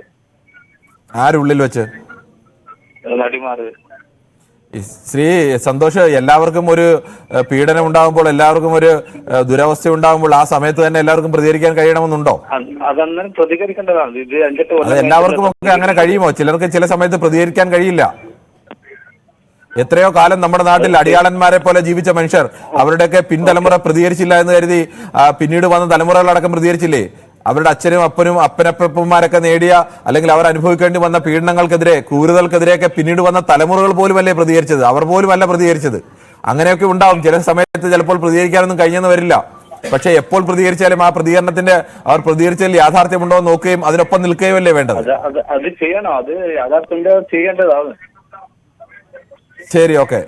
ആരുള്ളിൽ വെച്ച്? നടിമാര്. ശ്രീ സന്തോഷ് എല്ലാവർക്കും ഒരു പീഡനം ഉണ്ടാകുമ്പോൾ എല്ലാവർക്കും ഒരു ദുരവസ്ഥ ഉണ്ടാകുമ്പോൾ ആ സമയത്ത് തന്നെ എല്ലാവർക്കും പ്രതികരിക്കാൻ കഴിയണമെന്നുണ്ടോ? അതെ അതന്നേരം പ്രതികരിക്കേണ്ടതാണ്. ഇത് അഞ്ചെട്ട് എല്ലാവർക്കും ഒക്കെ അങ്ങനെ കഴിയുമോ? ചിലർക്ക് ചില സമയത്ത് പ്രതികരിക്കാൻ കഴിയില്ല. എത്രയോ കാലം നമ്മുടെ നാട്ടിൽ അടിയാളന്മാരെ പോലെ ജീവിച്ച മനുഷ്യർ. അവരുടെയൊക്കെ പിൻതലമുറ പ്രതികരിച്ചില്ല എന്ന് കരുതി പിന്നീട് വന്ന തലമുറകളടക്കം പ്രതികരിച്ചില്ലേ? അവരുടെ അച്ഛനും അപ്പനും അപ്പനപ്പന്മാരൊക്കെ നേടിയ അല്ലെങ്കിൽ അവർ അനുഭവിക്കേണ്ടി വന്ന പീഡനങ്ങൾക്കെതിരെ ക്രൂരതകൾക്കെതിരെയൊക്കെ പിന്നീട് വന്ന തലമുറകൾ പോലും അല്ലേ പ്രതികരിച്ചത്? അവർ പോലും അല്ല പ്രതികരിച്ചത്. അങ്ങനെയൊക്കെ ഉണ്ടാവും. ചില സമയത്ത് ചിലപ്പോൾ പ്രതികരിക്കാനൊന്നും കഴിഞ്ഞെന്ന് വരില്ല. പക്ഷെ എപ്പോൾ പ്രതികരിച്ചാലും ആ പ്രതികരണത്തിന്റെ അവർ പ്രതികരിച്ചതിൽ യാഥാർത്ഥ്യമുണ്ടോ എന്ന് നോക്കുകയും അതിനൊപ്പം നിൽക്കുകയും അല്ലേ വേണ്ടത്? അത് അത് ചെയ്യണം. ചെയ്യേണ്ടതാണ് ശരി ഓക്കെ.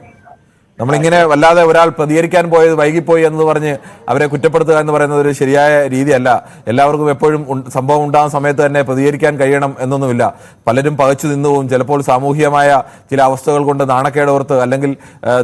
നമ്മളിങ്ങനെ വല്ലാതെ ഒരാൾ പ്രതികരിക്കാൻ പോയത് വൈകിപ്പോയി എന്ന് പറഞ്ഞ് അവരെ കുറ്റപ്പെടുത്തുക എന്ന് പറയുന്നത് ഒരു ശരിയായ രീതിയല്ല. എല്ലാവർക്കും എപ്പോഴും സംഭവം ഉണ്ടാകുന്ന സമയത്ത് തന്നെ പ്രതികരിക്കാൻ കഴിയണം എന്നൊന്നുമില്ല. പലരും പകച്ചു നിന്നു പോകും ചിലപ്പോൾ സാമൂഹികമായ ചില അവസ്ഥകൾ കൊണ്ട് നാണക്കേടോർത്ത് അല്ലെങ്കിൽ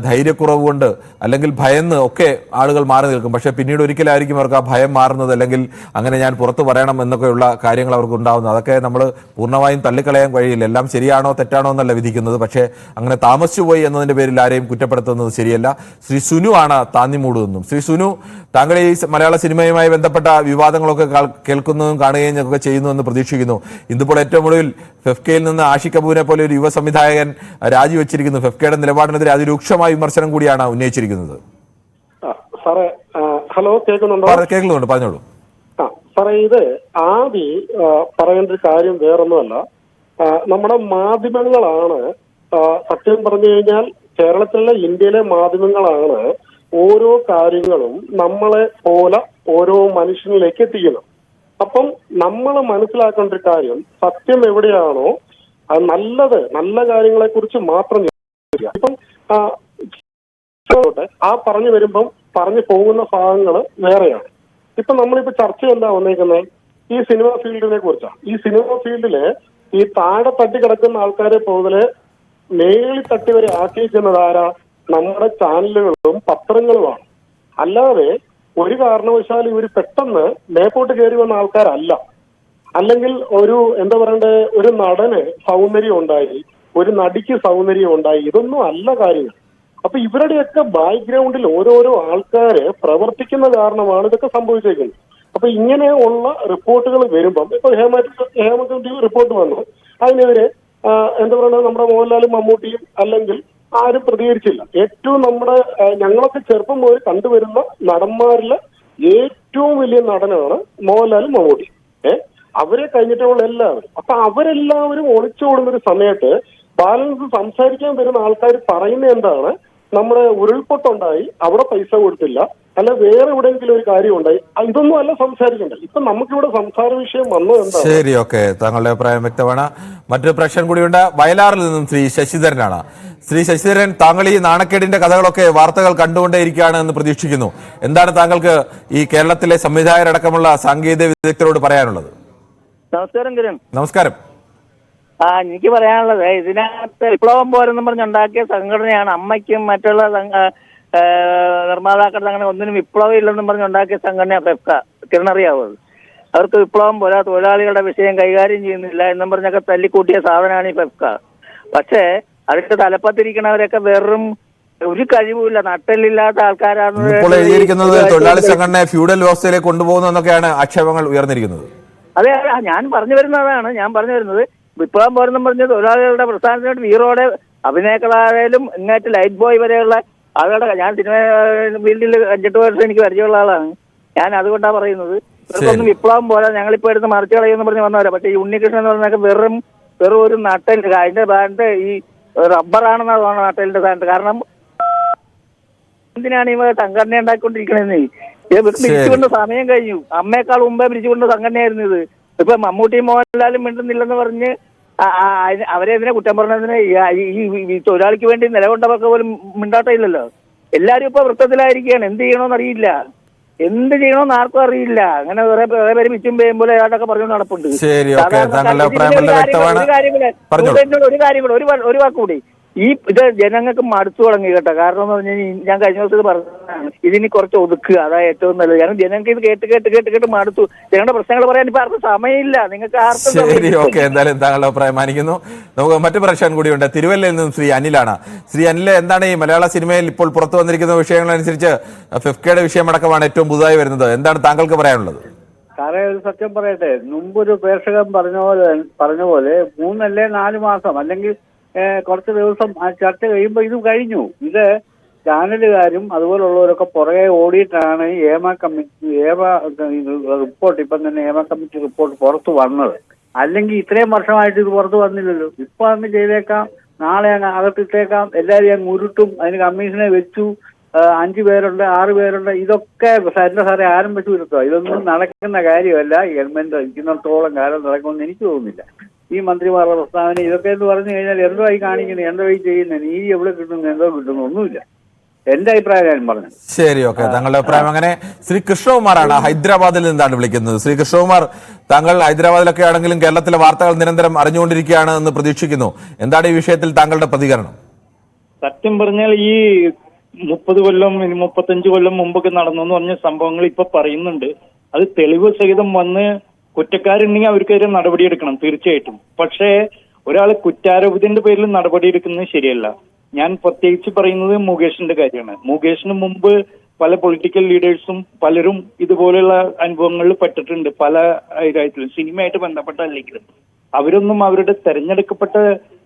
ധൈര്യക്കുറവ് കൊണ്ട് അല്ലെങ്കിൽ ഭയന്ന് ഒക്കെ ആളുകൾ മാറി നിൽക്കും. പക്ഷേ പിന്നീട് ഒരിക്കലായിരിക്കും അവർക്ക് ആ ഭയം മാറുന്നത് അല്ലെങ്കിൽ അങ്ങനെ ഞാൻ പുറത്ത് പറയണം എന്നൊക്കെയുള്ള കാര്യങ്ങൾ അവർക്ക് ഉണ്ടാകുന്നത് അതൊക്കെ നമ്മൾ പൂർണമായും തള്ളിക്കളയാൻ കഴിയില്ല. എല്ലാം ശരിയാണോ തെറ്റാണോ എന്നല്ല വിധിക്കുന്നത്. പക്ഷേ അങ്ങനെ താമസിച്ചു പോയി എന്നതിന്റെ പേരിൽ ആരെയും കുറ്റപ്പെടുത്തുന്നത് ശരിയല്ല. ശ്രീ സുനു ആണ് താന്നിമൂട് നിന്നും ശ്രീ സുനു താങ്കൾ ഈ മലയാള സിനിമയുമായി ബന്ധപ്പെട്ട വിവാദങ്ങളൊക്കെ കേൾക്കുന്നതും കാണുകയും ഒക്കെ ചെയ്യുന്നു എന്ന് പ്രതീക്ഷിക്കുന്നു. ഇന്നിപ്പോൾ ഏറ്റവും ഒടുവിൽ ഫെഫ്കയിൽ നിന്ന് ആഷി കപൂരിനെ പോലെ ഒരു യുവ സംവിധായകൻ രാജിവെച്ചിരിക്കുന്നു. ഫെഫ്കയുടെ നിലപാടിനെതിരെ അതിരൂക്ഷമായ വിമർശനം കൂടിയാണ് ഉന്നയിച്ചിരിക്കുന്നത്. സാറേ ഹലോ കേൾക്കുന്നുണ്ടോ? പറ- കേൾക്കുന്നുണ്ട്. പറഞ്ഞോളൂ. സാറേ ഇത് ആദ്യ പറയേണ്ട ഒരു കാര്യം വേറൊന്നുമല്ല. നമ്മുടെ മാധ്യമങ്ങളാണ് സത്യം പറഞ്ഞു കഴിഞ്ഞാൽ കേരളത്തിലെ ഇന്ത്യയിലെ മാധ്യമങ്ങളാണ് ഓരോ കാര്യങ്ങളും നമ്മളെ പോലെ ഓരോ മനുഷ്യനിലേക്ക് എത്തിക്കുന്നത്. അപ്പം നമ്മൾ മനസ്സിലാക്കേണ്ട ഒരു കാര്യം സത്യം എവിടെയാണോ അത് നല്ലത് നല്ല കാര്യങ്ങളെ കുറിച്ച് മാത്രം. ഇപ്പം ആ, പറഞ്ഞു വരുമ്പം പറഞ്ഞു പോകുന്ന ഭാഗങ്ങൾ വേറെയാണ്. ഇപ്പൊ നമ്മളിപ്പോ ചർച്ച എന്താ വന്നേക്കുന്നത് ഈ സിനിമ ഫീൽഡിനെ കുറിച്ചാണ്. ഈ സിനിമ ഫീൽഡിൽ ഈ താഴെ തട്ടി കിടക്കുന്ന ആൾക്കാരെ പോലെ മേളി തട്ടി വരെ ആരാ നമ്മുടെ ചാനലുകളും പത്രങ്ങളുമാണ്. അല്ലാതെ ഒരു കാരണവശാലും ഇവർ പെട്ടെന്ന് മേപ്പോട്ട് കയറി വന്ന ആൾക്കാരല്ല. അല്ലെങ്കിൽ ഒരു എന്താ പറയണ്ടേ ഒരു നടന് സൗന്ദര്യം ഉണ്ടായി ഒരു നടിക്ക് സൗന്ദര്യം ഉണ്ടായി ഇതൊന്നും അല്ല കാര്യങ്ങൾ. അപ്പൊ ഇവരുടെയൊക്കെ ബാക്ക്ഗ്രൗണ്ടിൽ ഓരോരോ ആൾക്കാര് പ്രവർത്തിക്കുന്ന കാരണമാണ് ഇതൊക്കെ സംഭവിച്ചേക്കുന്നത്. അപ്പൊ ഇങ്ങനെ ഉള്ള റിപ്പോർട്ടുകൾ വരുമ്പം ഇപ്പൊ ഹേമ ഹേമ റിപ്പോർട്ട് വന്നു. അതിനെതിരെ എന്താ പറയുക നമ്മുടെ മോഹൻലാലും മമ്മൂട്ടിയും അല്ലെങ്കിൽ ആരും പ്രതികരിച്ചില്ല. ഏറ്റവും നമ്മുടെ ഞങ്ങളൊക്കെ ചെറുപ്പം മുതൽ കണ്ടുവരുന്ന നടന്മാരിൽ ഏറ്റവും വലിയ നടനാണ് മോഹൻലാലും മമ്മൂട്ടി. ഏ? അവരെ കഴിഞ്ഞിട്ടുള്ള എല്ലാവരും. അപ്പൊ അവരെല്ലാവരും ഒളിച്ചോടുന്ന ഒരു സമയത്ത് ബാലൻസ് സംസാരിക്കാൻ വരുന്ന ആൾക്കാർ പറയുന്ന എന്താണ്? നമ്മുടെ ഉരുൾപൊട്ടുണ്ടായി അവിടെ പൈസ കൊടുത്തില്ല. അല്ല വേറെ എവിടെയെങ്കിലും ഒരു കാര്യം ഉണ്ടായി ഇതൊന്നും അല്ല സംസാരിക്കേണ്ടത്. ഇപ്പൊ നമുക്കിവിടെ സംസാര വിഷയം വന്നത് എന്താണ്? ശരി ഓക്കെ. താങ്കളുടെ അഭിപ്രായം വ്യക്തമാണ്. മറ്റൊരു പ്രശ്നം കൂടിയുണ്ട്. വയലാറിൽ നിന്നും ശ്രീ ശശിധരനാണ്. ശ്രീ ശശിധരൻ താങ്കൾ ഈ നാണക്കേടിന്റെ കഥകളൊക്കെ വാർത്തകൾ കണ്ടുകൊണ്ടേയിരിക്കുകയാണ് എന്ന് പ്രതീക്ഷിക്കുന്നു. എന്താണ് താങ്കൾക്ക് ഈ കേരളത്തിലെ സംവിധായകരടക്കമുള്ള സാങ്കേതിക വിദഗ്ധരോട് പറയാനുള്ളത്? നമസ്കാരം കിരൺ നമസ്കാരം. ആ എനിക്ക് പറയാനുള്ളത് ഇതിനകത്ത് വിപ്ലവം പോരെന്നും പറഞ്ഞുണ്ടാക്കിയ സംഘടനയാണ് അമ്മയ്ക്കും മറ്റുള്ള നിർമ്മാതാക്കളുടെ അങ്ങനെ ഒന്നിനും വിപ്ലവം ഇല്ലെന്നും പറഞ്ഞ് ഉണ്ടാക്കിയ സംഘടന പെഫ്ക തിരിണറിയാവുന്നത് അവർക്ക് വിപ്ലവം പോരാ തൊഴിലാളികളുടെ വിഷയം കൈകാര്യം ചെയ്യുന്നില്ല എന്നും പറഞ്ഞൊക്കെ തല്ലിക്കൂട്ടിയ സാധനമാണ് ഈ പെഫ്ക പക്ഷേ അതിന്റെ തലപ്പത്തിരിക്കണവരൊക്കെ വെറും ഒരു കഴിവുമില്ല നട്ടലില്ലാത്ത ആൾക്കാരാണ് ഇപ്പോൾ എഴുതിയിരിക്കുന്നത് തൊഴിലാളി സംഘടനയെ ഫ്യൂഡൽ വ്യവസ്ഥയിലേക്ക് കൊണ്ടുപോകുന്നു എന്നൊക്കെയാണ് ആക്ഷേപങ്ങൾ ഉയർന്നിരിക്കുന്നത്. അതെ അതെ ഞാൻ പറഞ്ഞു വരുന്നതാണ് ഞാൻ പറഞ്ഞു വരുന്നത് വിപ്ലവം പോരെന്നും പറഞ്ഞ് തൊഴിലാളികളുടെ പ്രസ്ഥാനത്തിനോട് വീറോടെ അഭിനേക്കളായാലും ഇങ്ങോട്ട് ലൈറ്റ് ബോയ് വരെയുള്ള ആളുകളുടെ ഞാൻ സിനിമ ഫീൽഡിൽ അഞ്ചെട്ട് വർഷം എനിക്ക് പരിചയമുള്ള ആളാണ്. ഞാൻ അതുകൊണ്ടാണ് പറയുന്നത്. ഇവർക്കൊന്നും വിപ്ലവം പോലെ ഞങ്ങളിപ്പോ എടുത്ത് മറിച്ച് കളയെന്ന് പറഞ്ഞ് വന്നവരാ. പക്ഷെ ഈ ഉണ്ണികൃഷ്ണൻ എന്ന് പറഞ്ഞാൽ വെറും വെറും ഒരു നട്ടൽ അതിന്റെ ബാൻഡ് ഈ റബ്ബറാണെന്നാണ് തോന്നുന്നത് നട്ടലിന്റെ സാധനം കാരണം എന്തിനാണ് ഇവ സംഘടന ഉണ്ടാക്കിക്കൊണ്ടിരിക്കണെന്ന്? പിരിച്ചുകൊണ്ട് സമയം കഴിഞ്ഞു. അമ്മയെക്കാൾ മുമ്പേ പിരിച്ചുകൊണ്ട് സംഘടനയായിരുന്നു ഇത്. ഇപ്പൊ മമ്മൂട്ടിയും മോഹൻലാലും മിണ്ടുന്നില്ലെന്ന് പറഞ്ഞ് അവരെ ഇതിനെ കുറ്റം പറഞ്ഞതിന്? ഈ- തൊഴിലാളിക്ക് വേണ്ടി നിലകൊണ്ടവർക്ക് പോലും മിണ്ടാട്ടയില്ലല്ലോ എല്ലാരും ഇപ്പൊ വൃത്തത്തിലായിരിക്കുകയാണ്. എന്ത് ചെയ്യണമെന്ന് അറിയില്ല. എന്ത് ചെയ്യണമെന്ന് ആർക്കും അറിയില്ല. അങ്ങനെ വേറെ വേറെ പേര് മിച്ചും പേയും പോലെ അയാളൊക്കെ പറഞ്ഞു നടപ്പുണ്ട്. കാര്യം കൂടി. ഒരു കാര്യം കൂടി. ഒരു കാര്യങ്ങൾ ഒരു വാക്കുകൂടി ഒരു വാക്ക് കൂടി ഈ ഇത് ജനങ്ങൾക്ക് മടുത്തു തുടങ്ങി കേട്ടോ. കാരണം എന്ന് പറഞ്ഞാൽ ഞാൻ കഴിഞ്ഞ ദിവസം പറഞ്ഞതാണ്. ഇതിനി കുറച്ച് ഒതുക്കുക അതാ ഏറ്റവും നല്ലത്. കാരണം ജനങ്ങൾക്ക് ഇത് കേട്ട് കേട്ട് കേട്ട് കേട്ട് മടുത്തു. ജനങ്ങളുടെ പ്രശ്നങ്ങൾ പറയാൻ ഇപ്പൊ ആർക്കും സമയമില്ല. നിങ്ങൾക്ക് ആർക്കും ശരി. ഓക്കെ. എന്തായാലും താങ്കളുടെ അഭിപ്രായം മാനിക്കുന്നു. നമുക്ക് മറ്റു പ്രശ്നം കൂടിയുണ്ട്. തിരുവല്ലയിൽ നിന്നും ശ്രീ അനിലാണ്. ശ്രീ അനിൽ എന്താണ് ഈ മലയാള സിനിമയിൽ ഇപ്പോൾ പുറത്തു വന്നിരിക്കുന്ന വിഷയങ്ങളനുസരിച്ച് ഫിഫ്കയുടെ വിഷയമടക്കമാണ് ഏറ്റവും പുതുതായി വരുന്നത്? എന്താണ് താങ്കൾക്ക് പറയാനുള്ളത്? സാറേ ഒരു സത്യം പറയട്ടെ. ഒരു പ്രേക്ഷകൻ പറഞ്ഞ പോലെ പറഞ്ഞ പോലെ മൂന്നല്ലേ നാല് മാസം? അല്ലെങ്കിൽ കുറച്ച് ദിവസം ആ ചർച്ച കഴിയുമ്പോൾ ഇതും കഴിഞ്ഞു. ഇത് ചാനലുകാരും അതുപോലുള്ളവരൊക്കെ പുറകെ ഓടിയിട്ടാണ് ഏമ കമ്മിറ്റി ഏമ റിപ്പോർട്ട് ഇപ്പം തന്നെ ഏമ കമ്മിറ്റി റിപ്പോർട്ട് പുറത്തു വന്നത്. അല്ലെങ്കിൽ ഇത്രയും വർഷമായിട്ട് ഇത് പുറത്തു വന്നില്ലല്ലോ. ഇപ്പൊ അങ്ങ് ചെയ്തേക്കാം നാളെ അങ്ങ് അകത്തിട്ടേക്കാം എല്ലാവരും അങ്ങ് ഉരുട്ടും അതിന് കമ്മീഷനെ വെച്ചു അഞ്ചു പേരുണ്ട് ആറ് പേരുണ്ട് ഇതൊക്കെ സാറിന്റെ സാറേ ആരംഭിച്ചു വരുത്തുക വരുത്തോ? ഇതൊന്നും നടക്കുന്ന കാര്യമല്ല. ഗവൺമെന്റ് ഇരിക്കുന്നിടത്തോളം കാലം നടക്കുമെന്ന് എനിക്ക് തോന്നുന്നില്ല. ഈ മന്ത്രിമാരുടെ പ്രസ്താവന ഇതൊക്കെ എന്ന് പറഞ്ഞു കഴിഞ്ഞാൽ എന്തോ ആയി കാണിക്കുന്നത് എന്തോ ഈ ചെയ്യുന്നത് നീതി എവിടെ കിട്ടുന്നു എന്തോ കിട്ടുന്നു ഒന്നുമില്ല. എന്റെ അഭിപ്രായം ഞാൻ പറഞ്ഞു ശരി ഓക്കെ. താങ്കളുടെ അഭിപ്രായം അങ്ങനെ. ശ്രീ കൃഷ്ണകുമാറാണ് ഹൈദരാബാദിൽ നിന്നാണ് വിളിക്കുന്നത്. ശ്രീ കൃഷ്ണകുമാർ താങ്കൾ ഹൈദരാബാദിലൊക്കെ ആണെങ്കിലും കേരളത്തിലെ വാർത്തകൾ നിരന്തരം അറിഞ്ഞുകൊണ്ടിരിക്കുകയാണ് എന്ന് പ്രതീക്ഷിക്കുന്നു. എന്താണ് ഈ വിഷയത്തിൽ താങ്കളുടെ പ്രതികരണം? സത്യം പറഞ്ഞാൽ ഈ മുപ്പത് കൊല്ലം ഇനി മുപ്പത്തഞ്ച് കൊല്ലം മുമ്പൊക്കെ നടന്നു എന്ന് പറഞ്ഞ സംഭവങ്ങൾ ഇപ്പൊ പറയുന്നുണ്ട്. അത് തെളിവ് സഹിതം വന്ന് കുറ്റക്കാരുണ്ടെങ്കിൽ അവർക്കെതിരെ നടപടിയെടുക്കണം തീർച്ചയായിട്ടും. പക്ഷേ ഒരാൾ കുറ്റാരോപിതന്റെ പേരിൽ നടപടിയെടുക്കുന്നത് ശരിയല്ല. ഞാൻ പ്രത്യേകിച്ച് പറയുന്നത് മുകേഷിന്റെ കാര്യമാണ്. മുകേഷിന് മുമ്പ് പല പൊളിറ്റിക്കൽ ലീഡേഴ്സും പലരും ഇതുപോലെയുള്ള അനുഭവങ്ങളിൽ പെട്ടിട്ടുണ്ട്. പല ഇതായിട്ടും സിനിമയായിട്ട് ബന്ധപ്പെട്ടല്ലെങ്കിലും അവരൊന്നും അവരുടെ തെരഞ്ഞെടുക്കപ്പെട്ട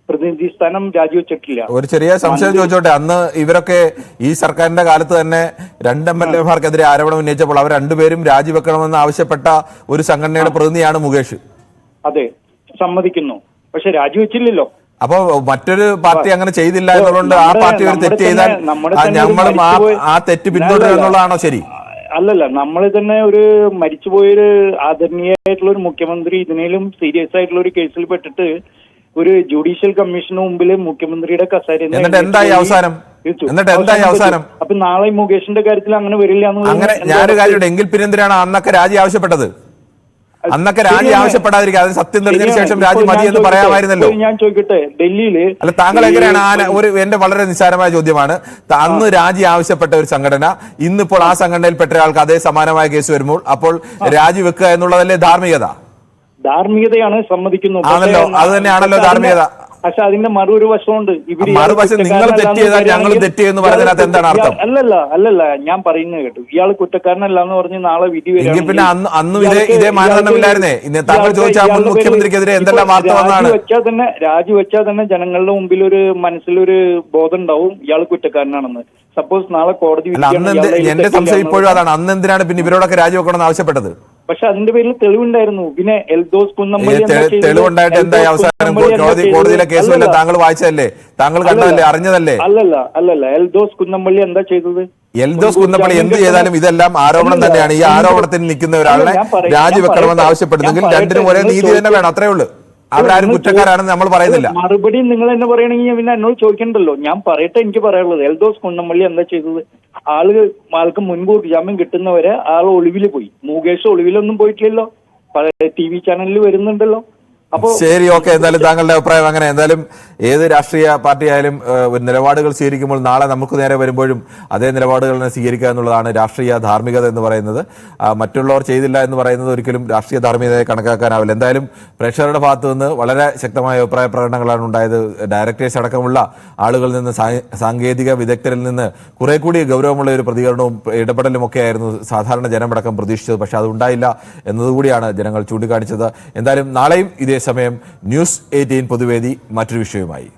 പ്രതിനിധി സ്ഥാനം രാജിവെച്ചിട്ടില്ല. ഒരു ചെറിയ സംശയം ചോദിച്ചോട്ടെ. അന്ന് ഇവരൊക്കെ ഈ സർക്കാരിന്റെ കാലത്ത് തന്നെ രണ്ട് എം എൽ എമാർക്കെതിരെ ആരോപണം ഉന്നയിച്ചപ്പോൾ അവർ രണ്ടുപേരും രാജിവെക്കണമെന്ന് ആവശ്യപ്പെട്ട ഒരു സംഘടനയുടെ പ്രതിനിധിയാണ് മുകേഷ്. അതെ. സമ്മതിക്കുന്നു. പക്ഷെ രാജിവെച്ചില്ലല്ലോ. അപ്പൊ മറ്റൊരു പാർട്ടി അങ്ങനെ ചെയ്തില്ല എന്നുള്ളതുകൊണ്ട് ആ പാർട്ടി ഒരു തെറ്റ് ചെയ്താൽ നമ്മളും ആ തെറ്റ് പിന്തുടരുക എന്നുള്ളതാണോ ശരി? അല്ലല്ല. നമ്മൾ തന്നെ ഒരു മരിച്ചുപോയൊരു ആദരണീയമായിട്ടുള്ള ഒരു മുഖ്യമന്ത്രി ഇതിനേലും സീരിയസ് ആയിട്ടുള്ള ഒരു കേസിൽ പെട്ടിട്ട് ഒരു ജുഡീഷ്യൽ കമ്മീഷന് മുമ്പിൽ മുഖ്യമന്ത്രിയുടെ കസേര എന്നിട്ട് എന്തായി അവസാനം? എന്നിട്ട് എന്തായി അവസാനം? അപ്പൊ നാളെ മുകേഷിന്റെ കാര്യത്തിൽ അങ്ങനെ വരില്ല അങ്ങനെ ഞാനൊരു എങ്കിൽ പിന്നെന്തിനാണ് അന്നൊക്കെ രാജി ആവശ്യപ്പെട്ടത്? അന്നൊക്കെ രാജി. ആവശ്യപ്പെടാതിരിക്കുക. അതിന് സത്യം തെളിഞ്ഞതിന് ശേഷം രാജി മതി എന്ന് പറയാമായിരുന്നല്ലോ. ഞാൻ ചോദിക്കട്ടെ? ഡൽഹിയിൽ അല്ല താങ്കൾ എങ്ങനെയാണ് ആന ഒരു എന്റെ വളരെ നിസ്സാരമായ ചോദ്യമാണ്. അന്ന് രാജി ആവശ്യപ്പെട്ട ഒരു സംഘടന ഇന്നിപ്പോൾ ആ സംഘടനയിൽപ്പെട്ട ഒരാൾക്ക് അതേ സമാനമായ കേസ് വരുമ്പോൾ അപ്പോൾ രാജി വെക്കുക എന്നുള്ളതല്ലേ ധാർമ്മികത? ധാർമ്മികതയാണ് സമ്മതിക്കുന്നത് പക്ഷേ ആണല്ലോ, അത് തന്നെയാണല്ലോ ധാർമ്മികത. പക്ഷെ അതിന്റെ മറൊരു വശമുണ്ട്. ഇവർ മറുവശം നിങ്ങൾ ഞങ്ങൾ പറയുകയാണെങ്കിൽ തെറ്റ് എന്താണ് അർത്ഥം? അല്ലല്ല അല്ലല്ല ഞാൻ പറയുന്നത് കേട്ടു. ഇയാൾ കുറ്റക്കാരനല്ല എന്ന് പറഞ്ഞ് നാളെ വിധി വരികയാണെങ്കിൽ പിന്നെ അന്ന് അന്നും ഇതേ ഇതേ മാനദണ്ഡം ഇയാൾക്ക് ഇല്ലായിരുന്നേ? ഇന്ന് താങ്കൾ ഇയാൾക്ക് ചോദിച്ച ആ മുൻ മുഖ്യമന്ത്രിക്കെതിരെ എന്തെല്ലാം വാർത്ത വന്നാണ് രാജിവെച്ചാൽ തന്നെ രാജിവെച്ചാൽ തന്നെ ജനങ്ങളുടെ മുമ്പിൽ ഒരു മനസ്സിലൊരു ബോധം ഉണ്ടാവും ഇയാൾ കുറ്റക്കാരനാണെന്ന്. സപ്പോസ് നാളെ കോടതി അന്ന് എന്റെ സംശയം ഇപ്പോഴും അതാണ്. അന്ന് എന്തിനാണ് പിന്നെ ഇവരോടൊക്കെ രാജിവെക്കണമെന്ന് ആവശ്യപ്പെട്ടത്? പക്ഷെ അതിന്റെ പേരിൽ തെളിവുണ്ടായിരുന്നു. പിന്നെ എൽദോസ് കുന്നമ്പള്ളി കുന്നമ്മളി? തെളിവുണ്ടായിട്ട് എന്തായി അവസാനം? കോടതി? കോടതിയിലെ. താങ്കൾ വായിച്ചതല്ലേ? താങ്കൾ കണ്ടതല്ലേ? അറിഞ്ഞതല്ലേ? അല്ലല്ല അല്ലല്ല. എൽദോസ് കുന്നമ്മള്ളി എന്താ ചെയ്തത്? എൽദോസ് കുന്നപ്പള്ളി എന്ത് ചെയ്താലും ഇതെല്ലാം ആരോപണം തന്നെയാണ്. ഈ ആരോപണത്തിന് നിൽക്കുന്ന ഒരാളെ രാജിവെക്കണമെന്ന് ആവശ്യപ്പെടുന്നെങ്കിൽ രണ്ടിനും ഒരേ നീതി തന്നെ വേണം. അത്രേ ഉള്ളൂ. അവരാരും കുറ്റക്കാരാണെന്ന് നമ്മൾ പറയുന്നില്ല. മറുപടി നിങ്ങൾ എന്നെ പറയണെങ്കിൽ പിന്നെ എന്നോട് ചോദിക്കണ്ടല്ലോ. ഞാൻ പറയട്ടെ എനിക്ക് പറയാനുള്ളത്. എൽദോസ് കുന്നമ്മള്ളി എന്താ ചെയ്തത്? ആൾ ആൾക്ക് മുൻകൂർ ജാമ്യം കിട്ടുന്നവരെ ആൾ ഒളിവിൽ പോയി. മുകേഷ് ഒളിവിലൊന്നും പോയിട്ടില്ലല്ലോ. ടി വി ചാനലിൽ വരുന്നുണ്ടല്ലോ. അപ്പോ ശരി ഓക്കെ. എന്തായാലും താങ്കളുടെ അഭിപ്രായം അങ്ങനെ. എന്തായാലും ഏത് രാഷ്ട്രീയ പാർട്ടി ആയാലും ഒരു നിലപാടുകൾ സ്വീകരിക്കുമ്പോൾ നാളെ നമുക്ക് നേരെ വരുമ്പോഴും അതേ നിലപാടുകൾ തന്നെ സ്വീകരിക്കുക എന്നുള്ളതാണ് രാഷ്ട്രീയ ധാർമ്മികത എന്ന് പറയുന്നത്. മറ്റുള്ളവർ ചെയ്തില്ല എന്ന് പറയുന്നത് ഒരിക്കലും രാഷ്ട്രീയ ധാർമ്മികതയെ കണക്കാക്കാനാവില്ല. എന്തായാലും പ്രേക്ഷകരുടെ ഭാഗത്തു നിന്ന് വളരെ ശക്തമായ അഭിപ്രായ പ്രകടനങ്ങളാണ് ഉണ്ടായത്. ഡയറക്ടേഴ്സ് അടക്കമുള്ള ആളുകളിൽ നിന്ന് സാങ്കേതിക വിദഗ്ധരിൽ നിന്ന് കുറെ കൂടി ഗൗരവമുള്ള ഒരു പ്രതികരണവും ഇടപെടലും ഒക്കെ ആയിരുന്നു സാധാരണ ജനമടക്കം പ്രതീക്ഷിച്ചത്. പക്ഷേ അത് ഉണ്ടായില്ല എന്നതുകൂടിയാണ് ജനങ്ങൾ ചൂണ്ടിക്കാണിച്ചത്. എന്തായാലും നാളെയും ഇതേ സമയം ന്യൂസ് എയ്റ്റീൻ പൊതുവേദി മറ്റൊരു വിഷയവുമായി.